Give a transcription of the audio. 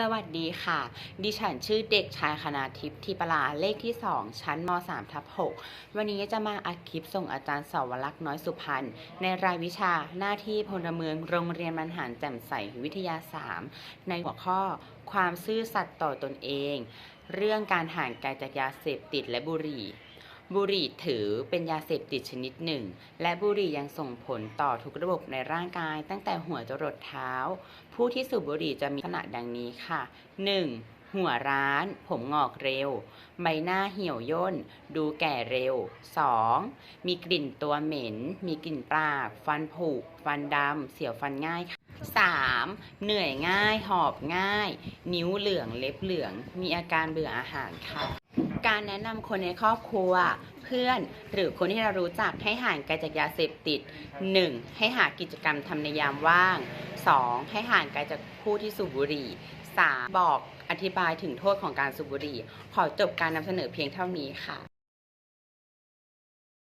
สวัสดีค่ะ ดิฉันชื่อเด็กชายคณาทิพย์ทิปลาเลขที่ 2 ชั้นม3ทับ6วันนี้จะมาอัดคลิปส่งอาจารย์สาวรักษ์น้อยสุพรรณในรายวิชาหน้าที่พลเมืองโรงเรียนบรรหารแจ่มใสวิทยา 3 ในหัวข้อ ความซื่อสัตย์ต่อตนเอง เรื่องการห่างไกลจากยาเสพติดและบุหรี่ บุหรี่ถือเป็นยาเสพติดชนิดหนึ่ง และบุหรี่ยังส่งผลต่อทุกระบบในร่างกาย ตั้งแต่หัวจรดเท้า ผู้ที่สูบบุหรี่จะมีลักษณะดังนี้ค่ะ 1. หัวร้าน ผมงอกเร็ว ใบหน้าเหี่ยวย่น ดูแก่เร็ว 2. มีกลิ่นตัวเหม็น มีกลิ่นปาก ฟันผุ ฟันดำ เสียวฟันง่ายค่ะ 3. เหนื่อยง่าย หอบง่าย นิ้วเหลือง เล็บเหลือง มีอาการเบื่ออาหารค่ะ การแนะนำคนในครอบครัว เพื่อนหรือคนที่เรารู้จักให้ห่างไกลจากยาเสพติด 1. ให้หากิจกรรมทำในยามว่าง 2. ให้ห่างไกลจากผู้ที่สูบบุหรี่ 3. บอกอธิบายถึงโทษของการสูบบุหรี่ ขอจบการนำเสนอเพียงเท่านี้ค่ะ